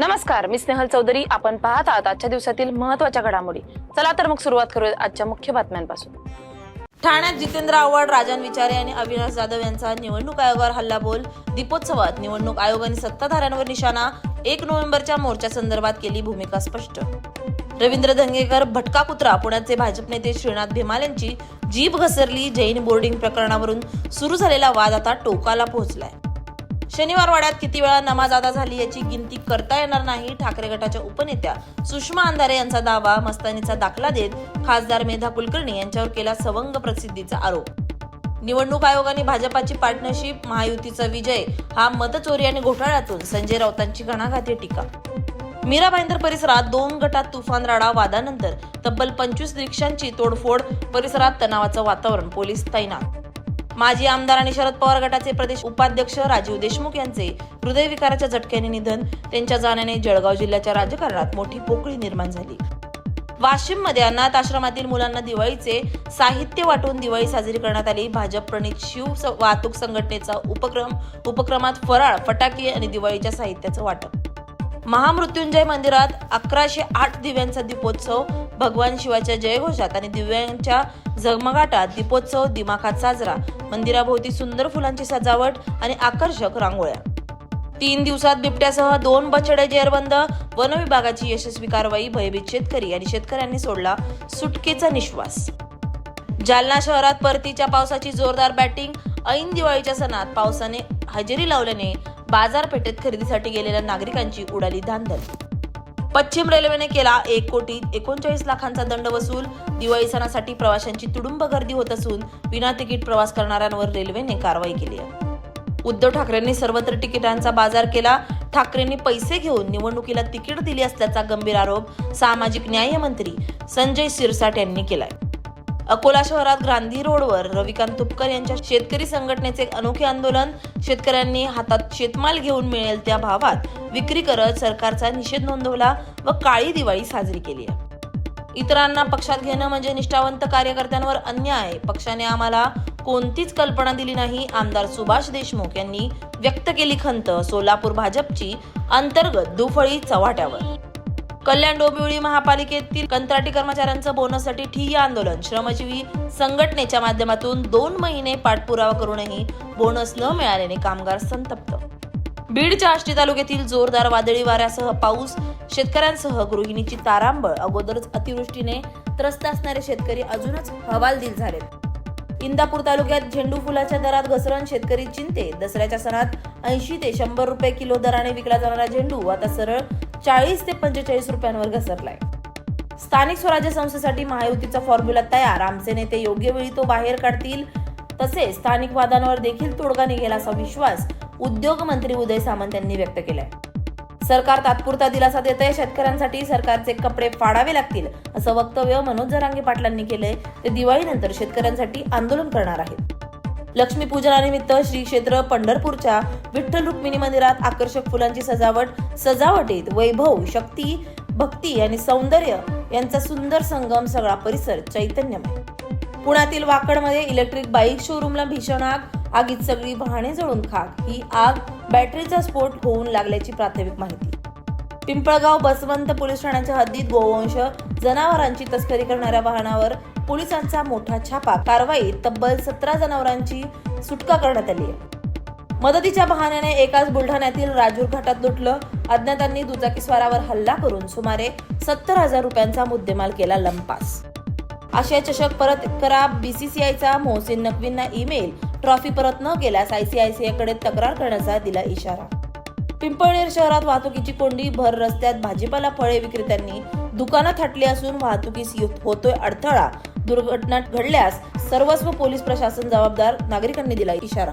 नमस्कार मी स्नेहल चौधरी. आपण पाहत आहात आजच्या दिवसातील महत्त्वाच्या घडामोडी. चला तर मग सुरुवात करूया आजच्या मुख्य बातम्यांपासून. ठाण्यात जितेंद्र आव्हाड राजन विचारे आणि अविनाश जाधव यांचा निवडणूक आयोगावर हल्लाबोल. दीपोत्सवात निवडणूक आयोगाने सत्ताधाऱ्यांवर निशाणा. एक नोव्हेंबरच्या मोर्चा संदर्भात केली भूमिका स्पष्ट. रवींद्र धंगेकर भटका कुत्रा पुण्याचे भाजप नेते श्रीनाथ भिमाल यांची जीभ घसरली. जैन बोर्डिंग प्रकरणावरून सुरू झालेला वाद आता टोकाला पोहोचलाय. शनिवार वाड्यात किती वेळा नमाज अदा झाली याची गिनती करता येणार नाही ठाकरे गटाच्या उपनेत्या सुषमा अंधारे यांचा दावा मस्तानीचा दाखला देत खासदार मेधा कुलकर्णी यांच्यावर केला सवंग प्रसिद्धीचा आरोप. निवडणूक आयोगाने भाजपाची पार्टनरशिप महायुतीचा विजय हा मतचोरी आणि घोटाळ्यातून संजय राऊतांची घणाघाती टीका. मीरा भाईंदर परिसरात दोन गटात तुफान राडा वादानंतर तब्बल पंचवीस रिक्षांची तोडफोड परिसरात तणावाचं वातावरण पोलीस तैनात माजी आमदार आणि शरद पवार गटाचे प्रदेश उपाध्यक्ष राजीव देशमुख यांचे हृदयविकाराच्या झटक्याने निधन. त्यांच्या जाण्याने जळगाव जिल्ह्याच्या राजकारणात मोठी पोकळी निर्माण झाली. वाशिममध्ये अनाथ आश्रमातील मुलांना दिवाळीचे साहित्य वाटून दिवाळी साजरी करण्यात आली. भाजप प्रणित शिव वाहतूक संघटनेचा उपक्रम उपक्रमात फराळ फटाके आणि दिवाळीच्या साहित्याचं वाटप. महामृत्युंजय मंदिरात अकराशे आठ दिव्यांचा दीपोत्सव भगवान शिवाच्या जयघोषात आणि दिव्यांच्या झगमगाटात दीपोत्सव दिमाखात साजरा मंदिराभोवती सुंदर फुलांची सजावट आणि आकर्षक रांगोळ्या. तीन दिवसात बिबट्यासह दोन बछडे जेरबंद वन विभागाची यशस्वी कारवाई भयभीत शेतकरी आणि शेतकऱ्यांनी सोडला सुटकेचा निश्वास. जालना शहरात परतीच्या पावसाची जोरदार बॅटिंग ऐन दिवाळीच्या सणात पावसाने हजेरी लावल्याने बाजारपेठेत खरेदीसाठी गेलेल्या नागरिकांची उडाली धांदल. पश्चिम रेल्वेने केला एक कोटी एकोणचाळीस लाखांचा दंड वसूल. दिवाळी सणासाठी प्रवाशांची तुडुंब गर्दी होत असून विना तिकीट प्रवास करणाऱ्यांवर रेल्वेने कारवाई केली आहे. उद्धव ठाकरेंनी सर्वत्र तिकिटांचा बाजार केला. ठाकरेंनी पैसे घेऊन निवडणुकीला तिकीट दिली असल्याचा गंभीर आरोप सामाजिक न्याय मंत्री संजय सिरसाट यांनी केलाय. अकोला शहरात गांधी रोडवर रविकांत तुपकर यांच्या शेतकरी संघटनेचे अनोखे आंदोलन. शेतकऱ्यांनी हातात शेतमाल घेऊन मिळेल त्या भावात विक्री करत सरकारचा निषेध नोंदवला व काळी दिवाळी साजरी केली आहे. इतरांना पक्षात घेणं म्हणजे निष्ठावंत कार्यकर्त्यांवर अन्याय. पक्षाने आम्हाला कोणतीच कल्पना दिली नाही. आमदार सुभाष देशमुख यांनी व्यक्त केली खंत. सोलापूर भाजपची अंतर्गत दुफळी चव्हाट्यावर. कल्याण डोंबिवली महापालिकेतील कंत्राटी कर्मचाऱ्यांचं बोनससाठी ठिय्या आंदोलन. श्रमजीवी संघटनेच्या माध्यमातून दोन महिने पाठपुरावा करूनही बोनस न मिळाल्याने कामगार संतप्त. बीडच्या आष्टी तालुक्यातील जोरदार वादळी वाऱ्यासह पाऊस शेतकऱ्यांसह गृहिणीची तारांबळ अगोदरच अतिवृष्टीने त्रस्त असणारे शेतकरी अजूनच हवालदिल झालेत. इंदापूर तालुक्यात झेंडू फुलाच्या दरात घसरण शेतकरी चिंते दसऱ्याच्या सणात ऐंशी ते शंभर रुपये किलो दराने विकला जाणारा झेंडू आता सरळ चाळीस ते पंचेचाळीस रुपयांवर घसरलाय. स्थानिक स्वराज्य संस्थेसाठी महायुतीचा फॉर्म्युला तयार. आमचे नेते योग्य वेळी तो बाहेर काढतील. तसेच स्थानिक वादांवर देखील तोडगा निघेल असा विश्वास उद्योग मंत्री उदय सामंत यांनी व्यक्त केलाय. सरकार तात्पुरता दिलासा देत आहे शेतकऱ्यांसाठी सरकारचे कपडे फाडावे लागतील असं वक्तव्य मनोज जरांगे पाटलांनी केलंय. ते दिवाळीनंतर शेतकऱ्यांसाठी आंदोलन करणार आहेत. लक्ष्मीपूजनानिमित्त श्री क्षेत्र पंढरपूरच्या विठ्ठल रुक्मिणी मंदिरात आकर्षक फुलांची सजावट सजावटीत वैभव शक्ती भक्ती आणि सौंदर्य यांचा सुंदर संगम सगळा परिसर चैतन्यमय. पुण्यातील वाकडमध्ये इलेक्ट्रिक बाईक शोरूमला भीषण आग आगीत सगळी वाहने जळून खाक. ही आग बॅटरीचा स्फोट होऊन लागल्याची प्राथमिक माहिती. पिंपळगाव बसवंत पोलीस ठाण्याच्या हद्दीत गोवंश जनावरांची तस्करी करणाऱ्या वाहनावर पोलिसांचा मोठा छापा. कारवाईत तब्बल सतरा जनावरांची सुटका करण्यात आली आहे. मदतीच्या बहाण्याने एकाच बुलढाण्यातील राजूर घाटात लुटलं. अज्ञातांनी दुचाकीस्वारावर हल्ला करून सुमारे सत्तर हजार रुपयांचा मुद्देमाल केला लंपास. आशिया चषक परत करा बीसीसीआयचा मोहसिन नकवींना ईमेल. ट्रॉफी परत न केल्यास आयसीआयसीआयकडे तक्रार करण्याचा दिला इशारा. पिंपळनेर शहरात वाहतुकीची कोंडी भर रस्त्यात भाजीपाला फळे विक्रेत्यांनी दुकानं थाटली असून वाहतुकीस होतोय अडथळा. दुर्घटना घडल्यास सर्वस्व पोलीस प्रशासन जबाबदार नागरिकांनी दिला इशारा.